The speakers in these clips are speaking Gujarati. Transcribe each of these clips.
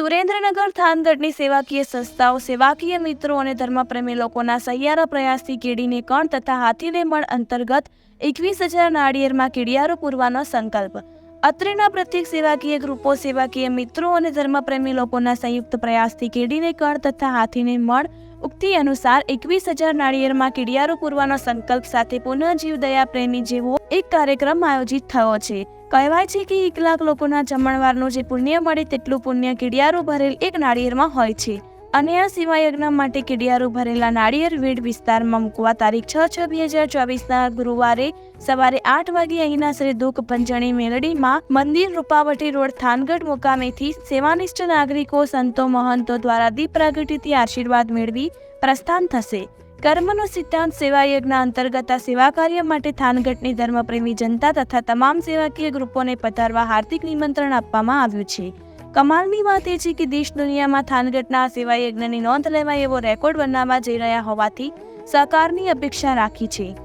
સુરેન્દ્રનગર થાનગઢની સેવાકીય સંસ્થાઓ, સેવાકીય મિત્રો અને ધર્મપ્રેમી લોકોના સહિયારા પ્રયાસથી કેડીને કણ તથા હાથીને મણ અંતર્ગત એકવીસ હજાર નાળિયેરમાં કીડિયારો પૂરવાનો સંકલ્પ. અત્રેના પ્રત્યેક સેવાકીય ગ્રુપો, સેવાકીય મિત્રો અને ધર્મપ્રેમી લોકોના સંયુક્ત પ્રયાસથી કેડીને કણ તથા હાથીને મણ ઉક્તિ અનુસાર એકવીસ હજાર નાળિયેરમાં કિડિયારો પૂરવાનો સંકલ્પ સાથે પુનઃજીવ દયા પ્રેમી જેવો એક કાર્યક્રમ આયોજિત થયો છે. કહેવાય છે કે એક લાખ લોકોના જમણવારનું જે પુણ્ય મળે તેટલું પુણ્ય કિડિયારો ભરેલ એક નાળિયેરમાં હોય છે. અને આ સેવાયજ્ઞ માટે કીડિયારો ભરેલા નાળિયેર વેડ વિસ્તારમાં મૂકવા તારીખ છ છ બે હજાર ચોવીસના ગુરુવારે સવારે આઠ વાગે અહીંના શ્રી દુઃખ પંચણી મેલડીમાં મંદિર રૂપાવટી રોડ થાનગઢ મુકામેથી સેવાનિષ્ઠ નાગરિકો, સંતો, મહંતો દ્વારા દીપ પ્રાગટ્યથી આશીર્વાદ મેળવી પ્રસ્થાન થશે. કર્મનો સિદ્ધાંત સેવા યજ્ઞ અંતર્ગત સેવા કાર્ય માટે થાનગઢની ધર્મપ્રેમી જનતા તથા તમામ સેવાકીય ગ્રુપોને પધારવા હાર્દિક નિમંત્રણ આપવામાં આવ્યું છે. કમાલની વાત એ છે કે દેશ દુનિયામાં થાનગઢના સેવા યજ્ઞની નોંધ લેવાય એવો રેકોર્ડ બનાવવા જઈ રહ્યા હોવાથી સહકારની અપેક્ષા રાખી છે.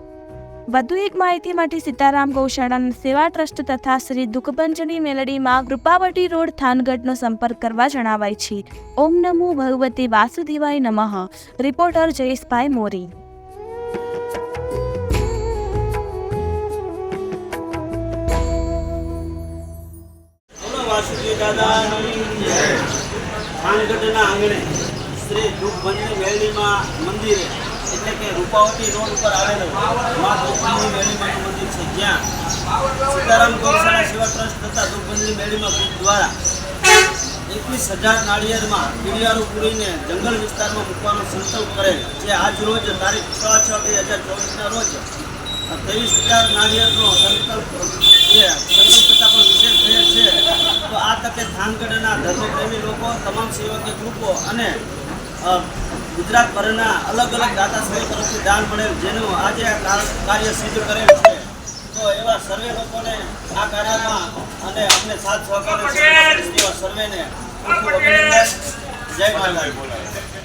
વધુ એક માહિતી માટે સીતારામ ગૌશાળાના સેવા ટ્રસ્ટ તથા શ્રી દુઃખભંજની મેલડીમાં કૃપાવટી રોડ થાનગઢનો સંપર્ક કરવા જણાવાય છે. ઓમ નમો ભગવતી વાસુદેવાય નમઃ. રિપોર્ટર જયેશભાઈ મોરી. વાસુદેવ દાદાની જય. થાનગઢના આંગણે શ્રી દુઃખભંજની મેળણીમાં મંદિરે, એટલે કે રૂપાવતી જંગલ વિસ્તારમાં મૂકવાનો સંકલ્પ કરેલ, જે આજ રોજ તારીખ છ છ બે હજાર ચોવીસના રોજ ત્રેવીસ હજાર નાળિયેરનો સંકલ્પ કરતાં પણ વિશેષ થયેલ છે તો થાનગઢના ધર્મપ્રેમી લોકો, તમામ સેવકીય ગ્રુપો અને ગુજરાતભરના અલગ અલગ દાતાશ્રીઓ તરફથી દાન મળેલ જેનું આજે આ કાર- કાર્ય સિદ્ધ કરેલ છે. તો એવા સર્વે લોકોને આ કાર્યમાં અને અમને સાથ સહકાર સર્વેને જય માતા